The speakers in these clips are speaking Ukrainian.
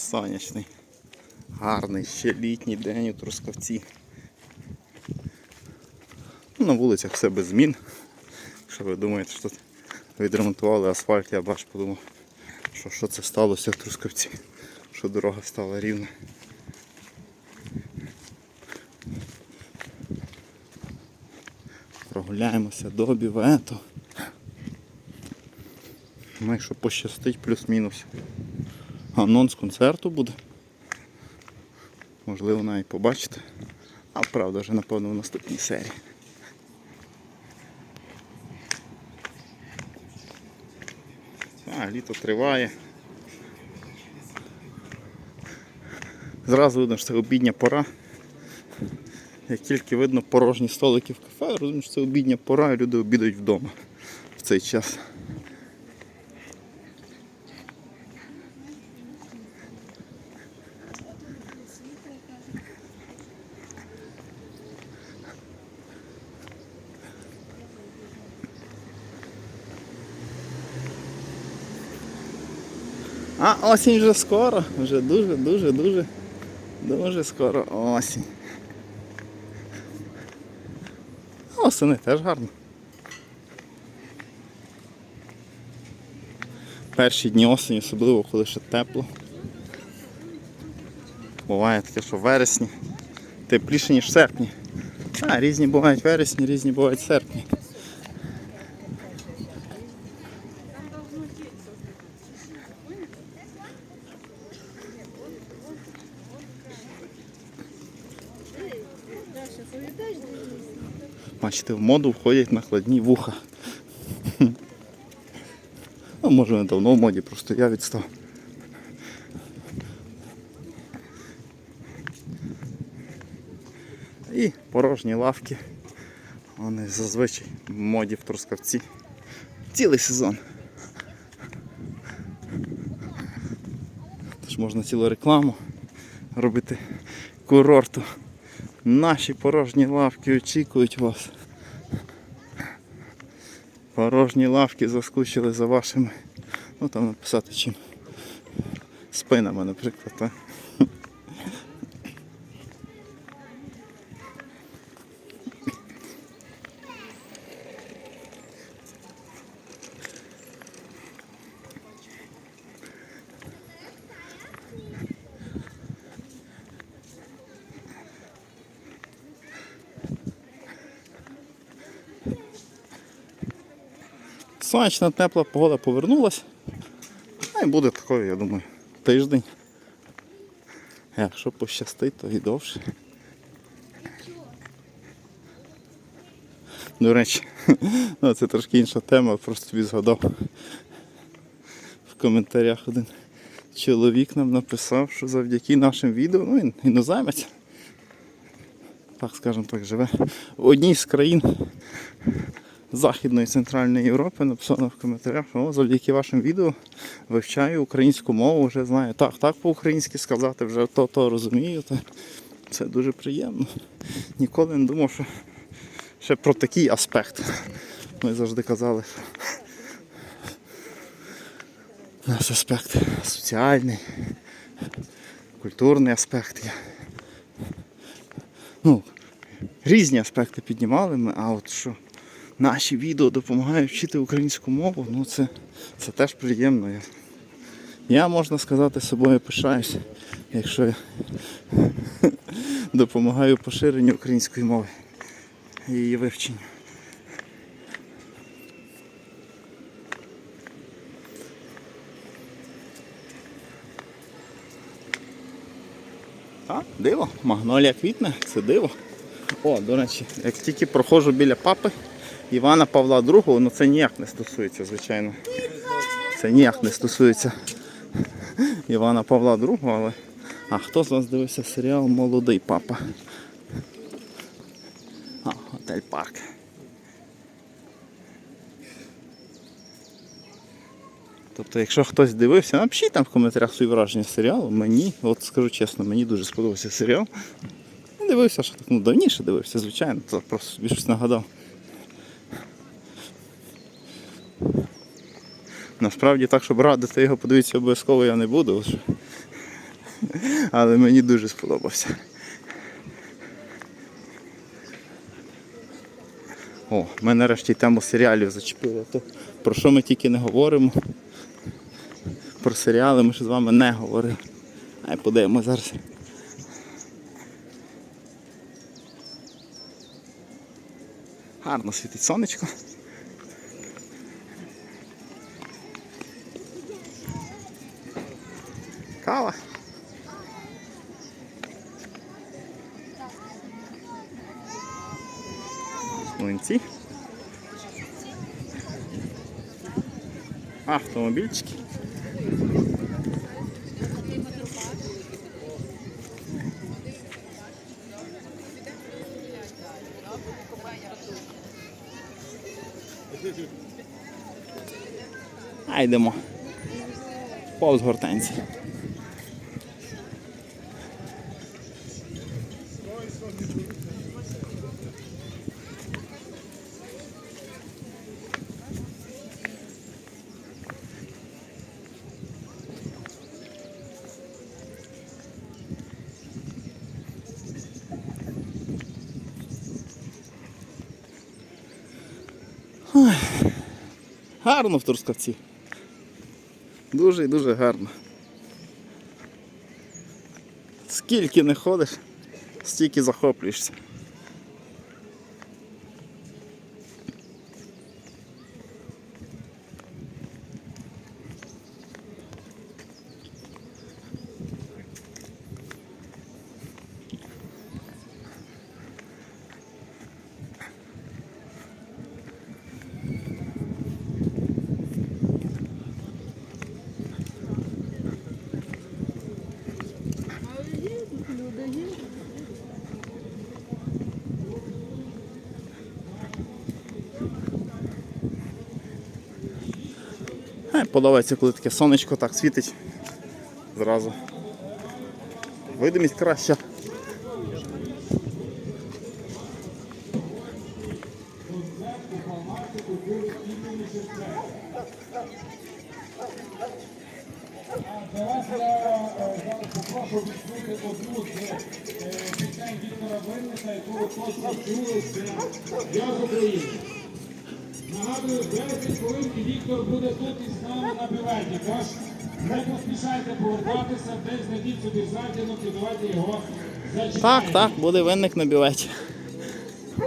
Сонячний. Гарний, ще літній день у Трускавці. Ну, На вулицях все без змін. Якщо ви думаєте, що тут відремонтували асфальт, я бач подумав, що, що це сталося в Трускавці, що дорога стала рівна. Прогуляємося до бівету. Ну, якщо пощастить, плюс-мінус. Анонс концерту буде. Можливо, навіть побачите. А правда вже напевно в наступній серії. А, літо триває. Зразу видно, що це обідня пора. Як тільки видно порожні столики в кафе, розумію, що це обідня пора і люди обідають вдома в цей час. А осінь вже скоро, вже дуже, дуже, дуже, дуже скоро осінь. Осени теж гарно. Перші дні осені, особливо коли ще тепло. Буває таке, що в вересні тепліше, ніж в серпні. А, різні бувають вересні, різні бувають серпні. Бачите, в моду входять накладні вуха. Ну, може не давно в моді, просто я відстав. І порожні лавки. Вони зазвичай в моді в Трускавці. Цілий сезон. Тож можна цілу рекламу робити курорту. Наші порожні лавки очікують вас. Порожні лавки заскучили за вашими. Ну там написати чим. Спинами, наприклад. Так? Сонячна тепла погода повернулась. Ну і буде такою, я думаю, тиждень. Якщо пощастить, то і довше. До речі, ну, це трошки інша тема, просто тобі згадав. В коментарях один чоловік нам написав, що завдяки нашим відео, ну іноземець, так скажемо так, живе в одній з країн Західної Центральної Європи написано в коментарях, що завдяки вашим відео вивчаю українську мову, вже знаю так, так по-українськи сказати, вже то-то розумію. То це дуже приємно. Ніколи не думав, що ще про такий аспект. Ми завжди казали, що наш аспект соціальний, культурний аспект. Ну, різні аспекти піднімали ми, а от що наші відео допомагають вчити українську мову, ну це, це теж приємно. Я, я можна сказати собою пишаюсь, якщо я допомагаю поширенню української мови і її вивченню. А, диво, магнолія квітне, це диво. О, до речі, як тільки проходжу біля папи Івана Павла II, ну це ніяк не стосується, звичайно. Це ніяк не стосується Івана Павла II, але. А хто з вас дивився серіал Молодий папа? А, готель парк. Тобто, якщо хтось дивився, напишіть там в коментарях свої враження серіалу. Мені, от скажу чесно, мені дуже сподобався серіал. Дивився, що так ну, давніше дивився, звичайно, то просто щось нагадав. Насправді так, щоб радити його, подивитися обов'язково я не буду. Але мені дуже сподобався. О, ми нарешті тему серіалів зачепили. То про що ми тільки не говоримо? Про серіали ми ще з вами не говорили. Ай, подивимось зараз. Гарно світить сонечко. Кава. Млинці. Автомобільчики. А йдемо. Повз гортенці. Гарно в Трускавці. Дуже і дуже гарно. Скільки не ходиш, стільки захоплюєшся. Подобається, коли таке сонечко так світить зразу. Видимість краща. Я попрошу відкрити одну з пісень Віктора Винника, яку ви точно чули, «Я з України». Нагадую, в 10 хвилин і Віктор буде тут із нами на білеті. Тож не поспішайте повертатися, десь знайдіть собі затінок і давайте його зачекаємо. Так, так, буде винник на білеті.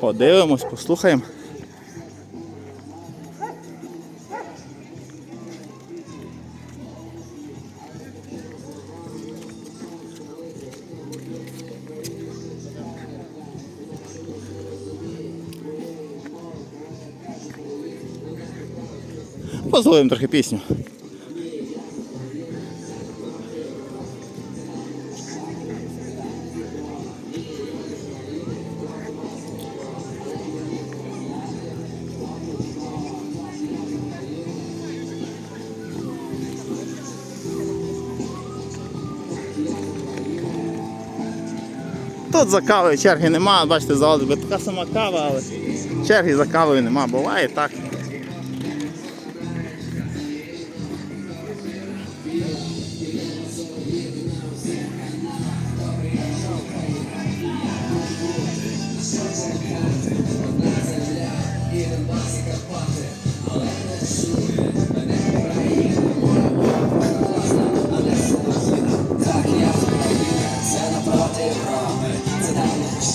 Подивимось, послухаємо. Послухаємо трохи пісню. Тут за кавою черги нема, бачите, заводи би така сама кава, але черги за кавою нема, буває так.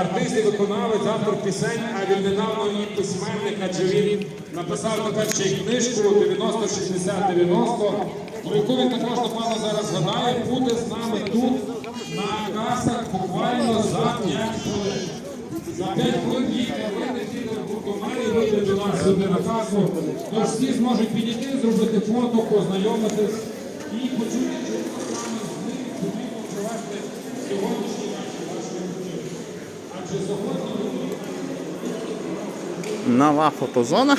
артист і виконавець, автор пісень, а віднедавно і письменник, адже він написав ще й книжку 90-60-90, про яку він також напевно зараз згадає, буде з нами тут на касах буквально за 5 хвилин. За 5 хвилин їх хвилини лідер гурту Мері вийде до нас сюди на касу. Тож всі зможуть підійти, зробити фото, познайомитись і почути, що Нова фотозона.